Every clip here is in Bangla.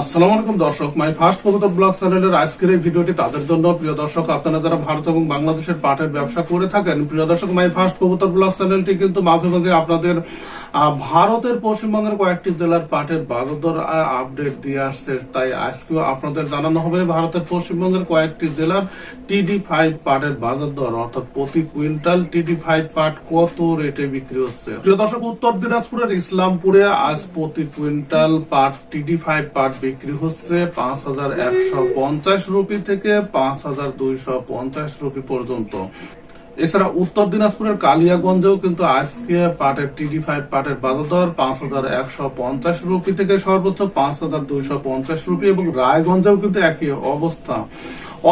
আসসালামু আলাইকুম দর্শক, মাই ফার্স্ট কবুতর ব্লগ চ্যানেলের আজকের এই ভিডিওটি তাদের জন্য। প্রিয় দর্শক, আপনারা যারা ভারত এবং বাংলাদেশের পাটের ব্যবসা করে থাকেন, প্রিয় দর্শক, মাই ফার্স্ট ব্লগ চ্যানেলটি কিন্তু মাঝে মাঝে আপনাদের ভারতের পশ্চিমবঙ্গের কয়েকটি জেলার পাটের বাজার দর আপডেট দিয়ে আসছে। তাই আজকেও আপনাদের জানানো হবে ভারতের পশ্চিমবঙ্গের কয়েকটি জেলার টিডি ফাইভ পাটের বাজার দর অর্থাৎ প্রতি কুইন্টাল টিডি ফাইভ পাট কত রেটে বিক্রি হচ্ছে? প্রিয় দর্শক, উত্তর দিনাজপুরের ইসলামপুরে আজ প্রতি কুইন্টাল পাট টিডি ফাইভ পাট বিক্রি হচ্ছে পাঁচ হাজার একশো পঞ্চাশ রুপি থেকে পাঁচ হাজার দুইশো পঞ্চাশ রুপি পর্যন্ত। এছাড়া উত্তর দিনাজপুরের কালিয়াগঞ্জেও কিন্তু আজকে পাটের টিডি ফাইভ পাটের বাজার দর পাঁচ হাজার একশো পঞ্চাশ রুপি থেকে সর্বোচ্চ পাঁচ হাজার দুইশো পঞ্চাশ রুপি এবং রায়গঞ্জেও কিন্তু একই অবস্থা।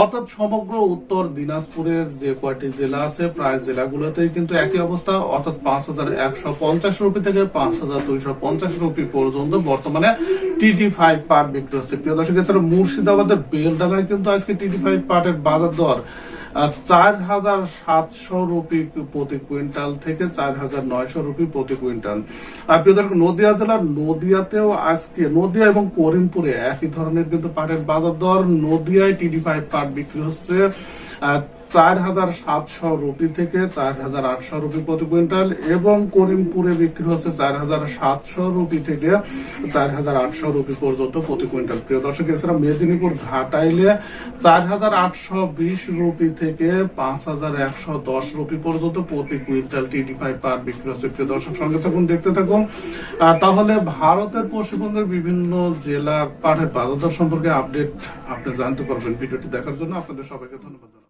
অর্থাৎ সমগ্র উত্তর দিনাজপুরের যে কয়টি জেলা আছে, প্রায় জেলাগুলোতেই কিন্তু একই অবস্থা। অর্থাৎ পাঁচ হাজার একশো পঞ্চাশ রুপি থেকে পাঁচ হাজার দুইশো পঞ্চাশ রুপি পর্যন্ত বর্তমানে টিটি ফাইভ পার্ট বিক্রি হচ্ছে। প্রিয় দর্শক, এছাড়া মুর্শিদাবাদের বেলডাঙ্গায় কিন্তু আজকে টিটি ফাইভ পাটের বাজার দর চার হাজার সাতশো রুপি প্রতি কুইন্টাল থেকে চার হাজার নয়শো রুপি প্রতি কুইন্টাল। প্রিয় দর্শক, নদিয়া জেলার নদিয়াতেও আজকে, নদিয়া এবং করিমপুরে একই ধরনের কিন্তু পাটের বাজার দর। নদিয়ায় টিডি ফাইভ পাট বিক্রি হচ্ছে চার হাজার সাতশো রুপি থেকে চার হাজার আটশো রুপি প্রতি কুইন্টাল এবং করিমপুরে বিক্রি হচ্ছে চার হাজার সাতশো রুপি থেকে চার হাজার আটশো রুপি পর্যন্ত প্রতি কুইন্টাল। প্রিয় দর্শক, এছাড়া মেদিনীপুর ঘাটাইলে চার হাজার আটশো বিশ রুপি থেকে পাঁচ হাজার একশো দশ রুপি পর্যন্ত প্রতি কুইন্টাল টিডি ফাইভ পার বিক্রি হচ্ছে। প্রিয় দর্শক, সঙ্গে থাকুন, দেখতে থাকুন। তাহলে ভারতের পশ্চিমবঙ্গের বিভিন্ন জেলার পাটের বাজার সম্পর্কে আপডেট আপনি জানতে পারবেন। ভিডিওটি দেখার জন্য আপনাদের সবাইকে ধন্যবাদ।